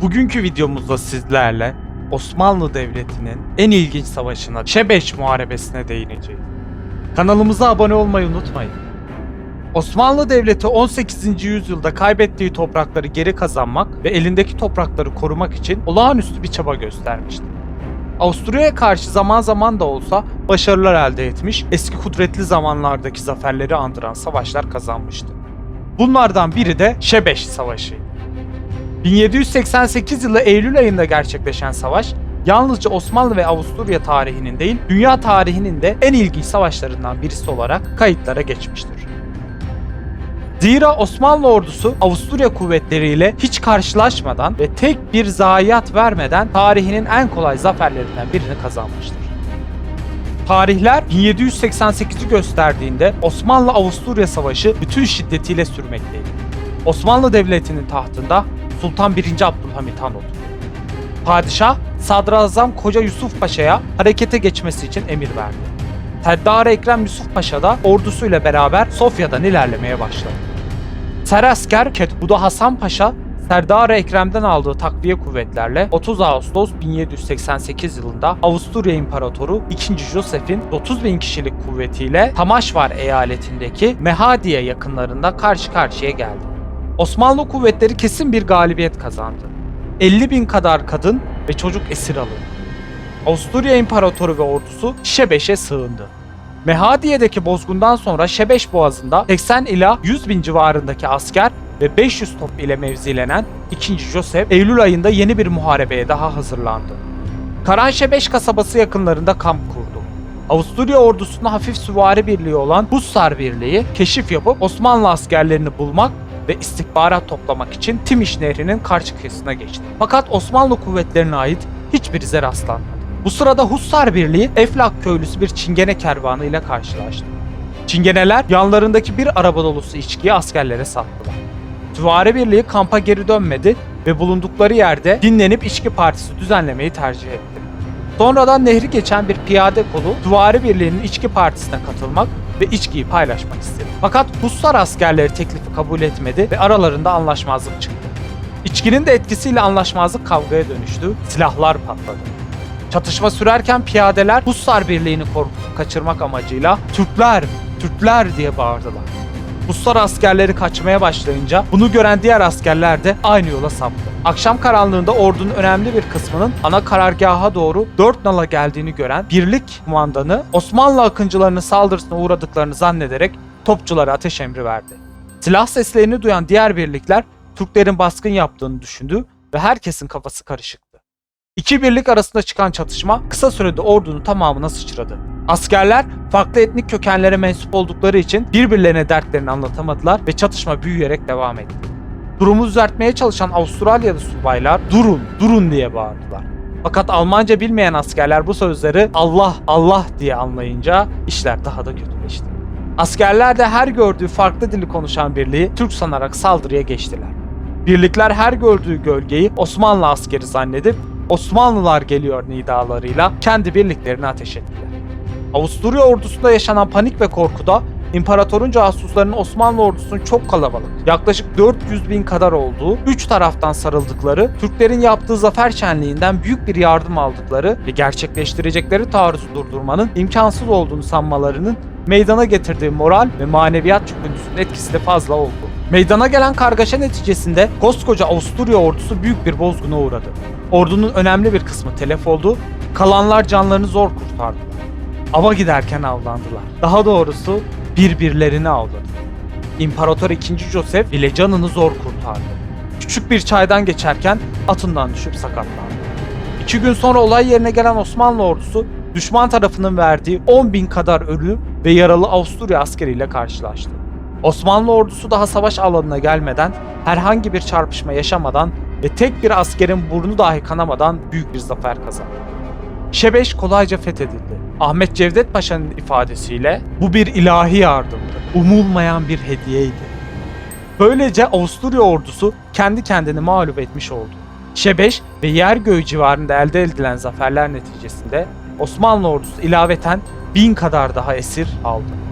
Bugünkü videomuzda sizlerle Osmanlı Devleti'nin en ilginç savaşına, Şebeş Muharebesi'ne değineceğiz. Kanalımıza abone olmayı unutmayın. Osmanlı Devleti 18. yüzyılda kaybettiği toprakları geri kazanmak ve elindeki toprakları korumak için olağanüstü bir çaba göstermişti. Avusturya'ya karşı zaman zaman da olsa başarılar elde etmiş, eski kudretli zamanlardaki zaferleri andıran savaşlar kazanmıştı. Bunlardan biri de Şebeş Savaşı'ydı. 1788 yılı Eylül ayında gerçekleşen savaş, yalnızca Osmanlı ve Avusturya tarihinin değil, dünya tarihinin de en ilginç savaşlarından birisi olarak kayıtlara geçmiştir. Zira Osmanlı ordusu Avusturya kuvvetleriyle hiç karşılaşmadan ve tek bir zayiat vermeden tarihinin en kolay zaferlerinden birini kazanmıştır. Tarihler 1788'i gösterdiğinde Osmanlı-Avusturya Savaşı bütün şiddetiyle sürmekteydi. Osmanlı Devleti'nin tahtında Sultan 1. Abdülhamit Han oturdu. Padişah, Sadrazam Koca Yusuf Paşa'ya harekete geçmesi için emir verdi. Teddar Ekrem Yusuf Paşa da ordusuyla beraber Sofya'dan ilerlemeye başladı. Serasker Ketbuda Hasan Paşa, Serdar Ekrem'den aldığı takviye kuvvetlerle 30 Ağustos 1788 yılında Avusturya İmparatoru 2. Joseph'in 30 bin kişilik kuvvetiyle Tamaşvar eyaletindeki Mehadiye yakınlarında karşı karşıya geldi. Osmanlı kuvvetleri kesin bir galibiyet kazandı. 50 bin kadar kadın ve çocuk esir alındı. Avusturya İmparatoru ve ordusu Şebeş'e sığındı. Mehadiye'deki bozgundan sonra Şebeş Boğazı'nda 80 ila 100 bin civarındaki asker ve 500 top ile mevzilenen 2. Joseph Eylül ayında yeni bir muharebeye daha hazırlandı. Karanşebeş kasabası yakınlarında kamp kurdu. Avusturya ordusuna hafif süvari birliği olan Hussar Birliği keşif yapıp Osmanlı askerlerini bulmak ve istihbarat toplamak için Timiş Nehri'nin karşı kıyısına geçti. Fakat Osmanlı kuvvetlerine ait hiçbir ize rastlanmadı. Bu sırada Hussar Birliği Eflak köylüsü bir çingene kervanı ile karşılaştı. Çingeneler yanlarındaki bir araba dolusu içkiyi askerlere sattılar. Süvari Birliği kampa geri dönmedi ve bulundukları yerde dinlenip içki partisi düzenlemeyi tercih etti. Sonradan nehri geçen bir piyade kolu Süvari Birliği'nin içki partisine katılmak ve içkiyi paylaşmak istedi. Fakat Hussar askerleri teklifi kabul etmedi ve aralarında anlaşmazlık çıktı. İçkinin de etkisiyle anlaşmazlık kavgaya dönüştü, silahlar patladı. Çatışma sürerken piyadeler Hussar Birliği'ni korkutup kaçırmak amacıyla Türkler, Türkler diye bağırdılar. Hussar askerleri kaçmaya başlayınca bunu gören diğer askerler de aynı yola saptı. Akşam karanlığında ordunun önemli bir kısmının ana karargaha doğru dört nala geldiğini gören birlik kumandanı Osmanlı akıncılarının saldırısına uğradıklarını zannederek topçulara ateş emri verdi. Silah seslerini duyan diğer birlikler Türklerin baskın yaptığını düşündü ve herkesin kafası karışıktı. İki birlik arasında çıkan çatışma kısa sürede ordunun tamamına sıçradı. Askerler farklı etnik kökenlere mensup oldukları için birbirlerine dertlerini anlatamadılar ve çatışma büyüyerek devam etti. Durumu düzeltmeye çalışan Avustralyalı subaylar durun, durun diye bağırdılar. Fakat Almanca bilmeyen askerler bu sözleri Allah, Allah diye anlayınca işler daha da kötüleşti. Askerler de her gördüğü farklı dili konuşan birliği Türk sanarak saldırıya geçtiler. Birlikler her gördüğü gölgeyi Osmanlı askeri zannedip Osmanlılar geliyor nidalarıyla kendi birliklerini ateş ettiler. Avusturya ordusunda yaşanan panik ve korkuda İmparatorun casuslarının Osmanlı ordusunun çok kalabalık, yaklaşık 400 bin kadar olduğu, üç taraftan sarıldıkları, Türklerin yaptığı zafer şenliğinden büyük bir yardım aldıkları ve gerçekleştirecekleri taarruzu durdurmanın imkansız olduğunu sanmalarının meydana getirdiği moral ve maneviyat çöküntüsünün etkisi de fazla oldu. Meydana gelen kargaşa neticesinde koskoca Avusturya ordusu büyük bir bozguna uğradı. Ordunun önemli bir kısmı telef oldu, kalanlar canlarını zor kurtardılar. Ava giderken avlandılar. Daha doğrusu birbirlerini avladı. İmparator 2. Joseph bile canını zor kurtardı. Küçük bir çaydan geçerken atından düşüp sakatlandı. İki gün sonra olay yerine gelen Osmanlı ordusu düşman tarafının verdiği 10 bin kadar ölü ve yaralı Avusturya askeriyle karşılaştı. Osmanlı ordusu daha savaş alanına gelmeden herhangi bir çarpışma yaşamadan ve tek bir askerin burnu dahi kanamadan büyük bir zafer kazandı. Şebeş kolayca fethedildi. Ahmet Cevdet Paşa'nın ifadesiyle bu bir ilahi yardımdı. Umulmayan bir hediyeydi. Böylece Avusturya ordusu kendi kendini mağlup etmiş oldu. Şebeş ve Yergöy civarında elde edilen zaferler neticesinde Osmanlı ordusu ilaveten bin kadar daha esir aldı.